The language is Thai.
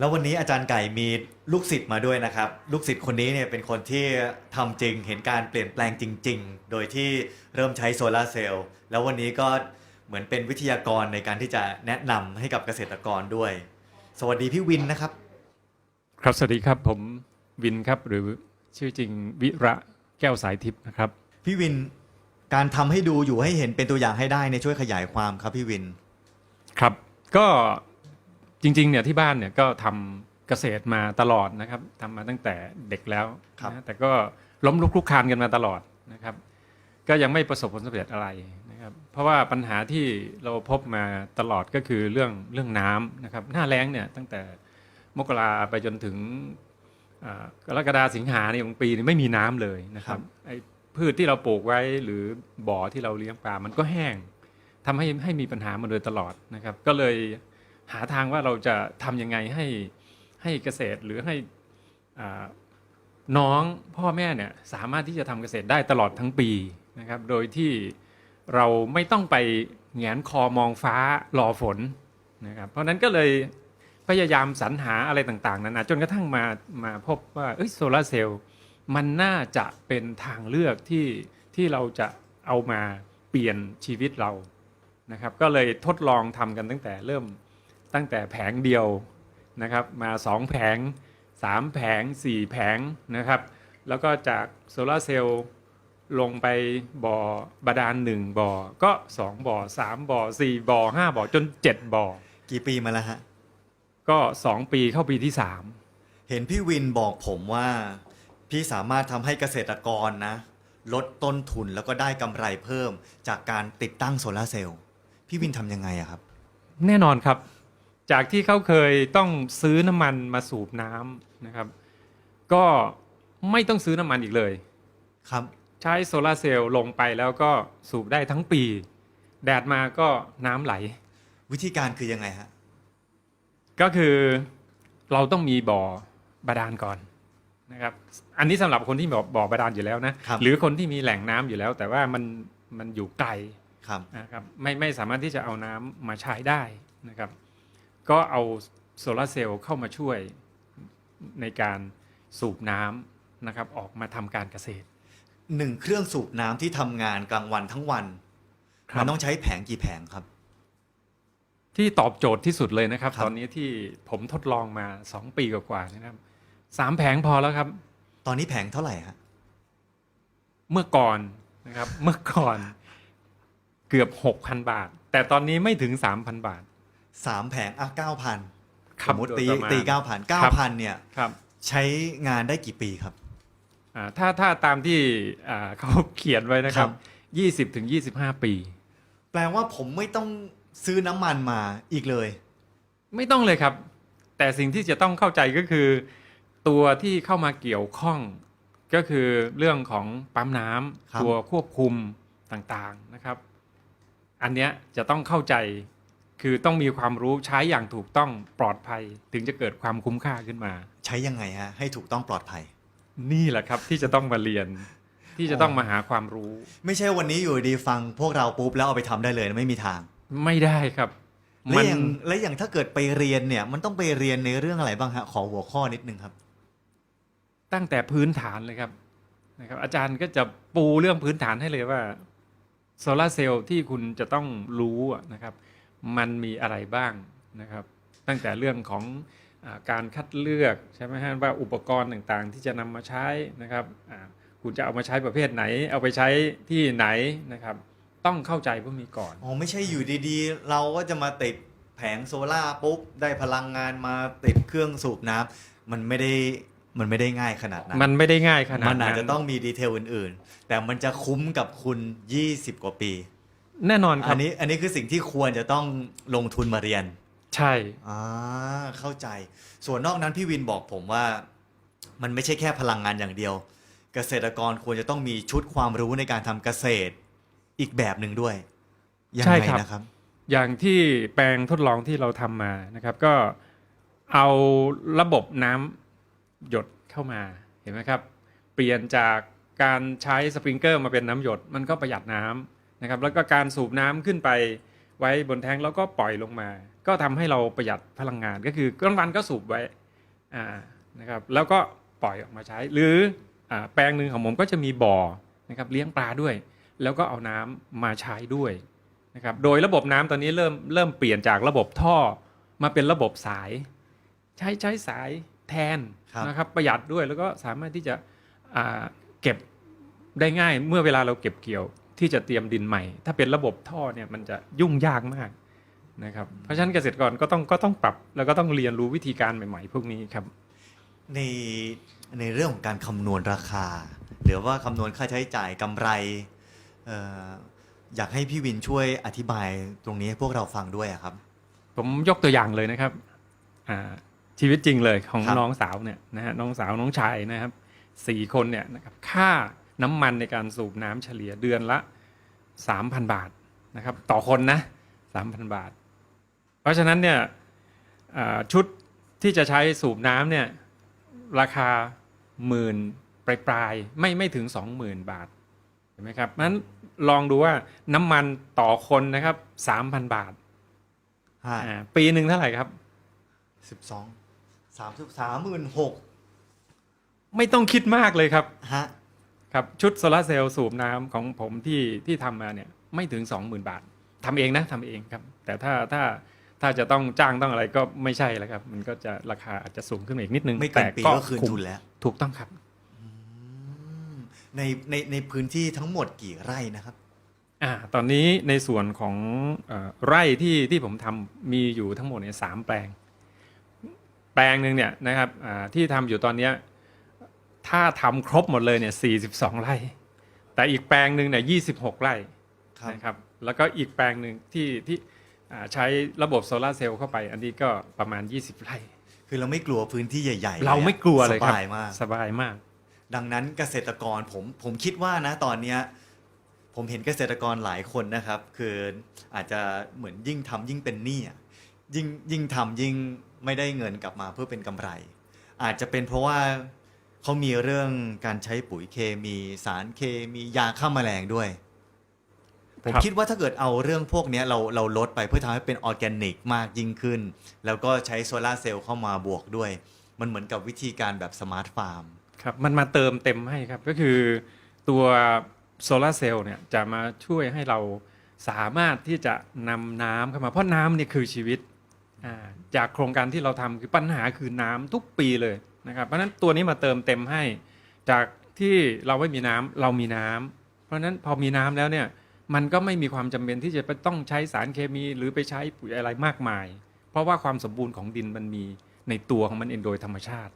แล้ววันนี้อาจารย์ไก่มีลูกศิษย์มาด้วยนะครับ ลูกศิษย์คนนี้เนี่ยเป็นคนที่ทำจริงเห็นการเปลี่ยนแปลงจริง ๆ โดยที่เริ่มใช้โซลาร์เซลล์แล้ววันนี้ก็เหมือนเป็นวิทยากรในการที่จะแนะนำให้กับเกษตรกรด้วย สวัสดีพี่วินนะครับ ครับสวัสดีครับผมวินครับหรือชื่อจริงวิระแก้วสายทิพย์นะครับ พี่วินการทำให้ดูอยู่ให้เห็นเป็นตัวอย่างให้ได้ในยช่วยขยายความครับพี่วิน ครับ ก็ จริงๆเนี่ยที่บ้านเนี่ยก็ทำเกษตรมาตลอดนะครับทำมาตั้งแต่เด็กแล้วครับนะแต่ก็ล้มลุกคลุกคลานกันมาตลอดนะครับ ก็ยังไม่ประสบผลสำเร็จอะไรนะครับเพราะว่าปัญหาที่เราพบมาตลอดก็คือเรื่องเรื่องน้ำนะครับหน้าแล้งเนี่ยตั้งแต่มกราไปจนถึงอ่ากรกฎาสิงหาเนี่ยบางปีนี่ไม่มีน้ำเลยนะครับไอ้พืชที่เราปลูกไว้หรือบ่อที่เราเลี้ยงปลามันก็แห้งทำให้ให้มีปัญหามาโดยตลอดนะครับ ก็เลย หาทางว่าเราจะทำยังไงให้ให้เกษตรหรือให้น้องพ่อแม่เนี่ยสามารถที่จะทำเกษตรได้ตลอดทั้งปีนะครับ โดยที่เราไม่ต้องไปแงนคอมองฟ้ารอฝนนะครับ เพราะนั้นก็เลยพยายามสรรหาอะไรต่างๆนานาจนกระทั่งมามาพบว่าโซลาร์เซลล์มันน่าจะเป็นทางเลือกที่ที่เราจะเอามาเปลี่ยนชีวิตเรานะครับ ก็เลยทดลองทำกันตั้งแต่เริ่ม ตั้งแต่แผงเดียวนะครับมาสองแผงสามแผงสี่แผงนะครับ แล้วก็จากโซลาร์เซลล์ลงไปบ่อบาดาลหนึ่งบ่อก็สองบ่อสามบ่อสี่บ่อห้าบ่อจนเจ็ดบ่อ กี่ปีมาแล้วฮะ ก็สองปีเข้าปีที่สามเห็นพี่วินบอกผมว่า พี่สามารถทำให้เกษตรกรนะ ลดต้นทุนแล้วก็ได้กำไรเพิ่มจากการติดตั้งโซลาร์เซลล์พี่วินทำยังไงอะครับ แน่นอนครับ จากที่เขาเคยต้องซื้อน้ำมันมาสูบน้ำนะครับ ก็ไม่ต้องซื้อน้ำมันอีกเลย ครับ ใช้โซลาร์เซลล์ลงไปแล้วก็สูบได้ทั้งปี แดดมาก็น้ำไหล วิธีการคือยังไงฮะ ก็คือเราต้องมีบ่อบาดาลก่อนนะครับ อันนี้สำหรับคนที่บ่อบ่อบาดาลอยู่แล้วนะครับ หรือคนที่มีแหล่งน้ำอยู่แล้ว แต่ว่ามันมันอยู่ไกล ครับ นะครับไม่ไม่สามารถที่จะเอาน้ำมาใช้ได้นะครับ ก็เอาโซลาร์เซลล์เข้ามาช่วยในการสูบน้ำนะครับออกมาทำการเกษตร หนึ่งเครื่องสูบน้ำที่ทำงานกลางวันทั้งวัน ครับ มันต้องใช้แผงกี่แผงครับ ที่ตอบโจทย์ที่สุดเลยนะครับ ครับ ตอนนี้ที่ผมทดลองมา 2 ปีกว่าๆนะครับสามแผงพอแล้วครับ ตอนนี้แผงเท่าไหร่ฮะเมื่อก่อนนะครับ เมื่อก่อนเกือบ 6,000 บาท แต่ตอนนี้ไม่ถึง 3,000 บาท สามแผงอะเก้าพันคสรับมมติโดยตีประมาณตีเก้าพันเก้าครับพันเนี่ยครับใช้งานได้กี่ปีครับ อ่าถ้าถ้าตามที่อ่าเขาเขียนไว้นะครับ20ถึง25ปี แปลว่าผมไม่ต้องซื้อน้ำมันมาอีกเลย ไม่ต้องเลยครับ แต่สิ่งที่จะต้องเข้าใจก็คือ ตัวที่เข้ามาเกี่ยวข้องก็คือเรื่องของปั๊มน้ครับำตัวควบคุมต่างๆนะครับ อันเนี้ยจะต้องเข้าใจ คือต้องมีความรู้ใช้อย่างถูกต้องปลอดภัย ถึงจะเกิดความคุ้มค่าขึ้นมา ใช้ยังไงฮะให้ถูกต้องปลอดภัย นี่แหละครับที่จะต้องมาเรียน ที่จะต้องมาหาความรู้ ไม่ใช่วันนี้อยู่ดีฟังพวกเราปุ๊บแล้วเอาไปทำได้เลยนะไม่มีทาง ไม่ได้ครับและมันอย่างและอย่างถ้าเกิดไปเรียนเนี่ย มันต้องไปเรียนในเรื่องอะไรบ้างฮะขอหัวข้อนิดนึงครับ ตั้งแต่พื้นฐานเลยครับนะครับ อาจารย์ก็จะปูเรื่องพื้นฐานให้เลยว่าโซลาร์เซลล์ที่คุณจะต้องรู้อะนะครับ มันมีอะไรบ้างนะครับ ตั้งแต่เรื่องของอาการคัดเลือกใช่ไหมฮะว่าอุปกรณ์ต่างๆ ที่จะนำมาใช้นะครับอ่าคุณจะเอามาใช้ประเภทไหน เอาไปใช้ที่ไหนนะครับ ต้องเข้าใจพวกนี้ก่อนอ๋อไม่ใช่อยู่ดีๆ เราก็จะมาติดแผงโซล่าร์ปุ๊บได้พลังงานมาติดเครื่องสูบน้ำมันไม่ได้มันไม่ได้ง่ายขนาดนั้น มันไม่ได้ง่ายขนาดมันนั้อาจนจะต้องมีดีเทลอื่น ๆ แต่มันจะคุ้มกับคุณ 20 กว่าปี แน่นอนครัอับนนี้อันนี้คือสิ่งที่ควรจะต้องลงทุนมาเรียน ใช่ อ่าเข้าใจ ส่วนนอกนั้นพี่วินบอกผมว่า มันไม่ใช่แค่พลังงานอย่างเดียว เกษตรกรควรจะต้องมีชุดความรู้ในการทำเกษตร อีกแบบหนึ่งด้วย ยังใช่ไงครับ นะครับ อย่างที่แปลงทดลองที่เราทำมานะครับ ก็เอาระบบน้ำหยดเข้ามาเห็นไหมครับ เปลี่ยนจากการใช้สปริงเกอร์มาเป็นน้ำหยด มันก็ประหยัดน้ำ นะครับแล้วก็การสูบน้ำขึ้นไปไว้บนแท้งแล้วก็ปล่อยลงมา ก็ทำให้เราประหยัดพลังงานก็คือกลางวันก็สูบไว้อ่านะครับแล้วก็ปล่อยออกมาใช้ หรืออาแปลงหนึ่งของผมก็จะมีบ่อนะครับเลี้ยงปลาด้วย แล้วก็เอาน้ำมาใช้ด้วยนะครับโดยระบบน้ำตอนนี้เริ่มเริ่มเปลี่ยนจากระบบท่อมาเป็นระบบสาย ใช้ใช้สายแทนครับนะครับประหยัดด้วยแล้วก็สามารถที่จะอ่าเก็บได้ง่ายเมื่อเวลาเราเก็บเกี่ยว ที่จะเตรียมดินใหม่ ถ้าเป็นระบบท่อเนี่ยมันจะยุ่งยากมากนะครับ เพราะฉะนั้นเกษตรกรก็ต้องก็ต้องปรับ แล้วก็ต้องเรียนรู้วิธีการใหม่ ๆ พวกนี้ครับ ในในเรื่องของการคำนวณราคา หรือว่าคำนวณค่าใช้จ่ายกำไรเอ่ออยากให้พี่วินช่วยอธิบายตรงนี้ให้พวกเราฟังด้วยอะครับ ผมยกตัวอย่างเลยนะครับอ่าชีวิตจริงเลยของครับ น้องสาวเนี่ยนะฮะน้องสาวน้องชายนะครับสี่คนเนี่ยนะครับค่า น้ำมันในการสูบน้ำเฉลี่ยเดือนละ 3,000 บาทนะครับต่อคนนะ 3,000 บาท เพราะฉะนั้นเนี่ยอ่าชุดที่จะใช้สูบน้ำเนี่ยราคาหมื่นปลายๆไม่ไม่ถึง 20,000 บาทเห็นไหมครับนั้นลองดูว่าน้ำมันต่อคนนะครับ 3,000 บาทห้าอ่าปีหนึ่งเท่าไหร่ครับสิบสองสามสิบสามหมื่นหกไม่ต้องคิดมากเลยครับฮะ ครับชุดโซลาร์เซลล์สูบน้ำของผมที่ที่ทำมาเนี่ยไม่ถึง 20,000 บาททำเองนะทำเองครับ แต่ถ้าถ้าถ้าจะต้องจ้างต้องอะไรก็ไม่ใช่แล้วครับ มันก็จะราคาอาจจะสูงขึ้นมาอีกนิดนึงไม่เกินแต่ปีก็คืนคุ้มทุนแล้ว ถูกต้องครับในในในพื้นที่ทั้งหมดกี่ไร่นะครับอ่าตอนนี้ในส่วนของเออไร่ที่ที่ผมทำมีอยู่ทั้งหมดเนี่ยสามแปลง แปลงหนึ่งเนี่ยนะครับอ่าที่ทำอยู่ตอนเนี้ย ถ้าทำครบหมดเลยเนี่ยสี่สิบสองไร่ แต่อีกแปลงหนึ่งเนี่ยยี่สิบหกไร่ครับนะครับ แล้วก็อีกแปลงหนึ่งที่ที่อ่าใช้ระบบโซลาร์เซลล์เข้าไป อันนี้ก็ประมาณ 20 ไร่ คือเราไม่กลัวพื้นที่ใหญ่ๆเราไม่กลัวเลยสครับบายมาก สบายมาก ดังนั้นเกษตรกรผมผมคิดว่านะตอนเนี้ยผมเห็นเกษตรกรหลายคนนะครับ คืออาจจะเหมือนยิ่งทำยิ่งเป็นหนี้อะยิ่งยิ่งทำยิ่งไม่ได้เงินกลับมาเพื่อเป็นกำไร อาจจะเป็นเพราะว่า เขามีเรื่องการใช้ปุ๋ยเคมีสารเคมียาฆ่าแมลงด้วย ผมครับ คิดว่าถ้าเกิดเอาเรื่องพวกเนี้ยเราเราลดไปเพื่อทำให้เป็นออร์แกนิกมากยิ่งขึ้น แล้วก็ใช้โซลาร์เซลล์เข้ามาบวกด้วย มันเหมือนกับวิธีการแบบสมาร์ทฟาร์ม ครับมันมาเติมเต็มให้ครับก็คือตัวโซลาร์เซลล์เนี่ยจะมาช่วยให้เราสามารถที่จะนำน้ำเข้ามาเพราะน้ำเนี่ยคือชีวิตอ่าจากโครงการที่เราทำคือปัญหาคือน้ำทุกปีเลย นะครับเพราะฉะนั้นตัวนี้มาเติมเต็มให้ จากที่เราไม่มีน้ำเรามีน้ำเพราะฉะนั้นพอมีน้ำแล้วเนี่ยมันก็ไม่มีความจำเป็นที่จะไปต้องใช้สารเคมีหรือไปใช้ปุ๋ยอะไรมากมาย เพราะว่าความสมบูรณ์ของดินมันมีในตัวของมันเองโดยธรรมชาติ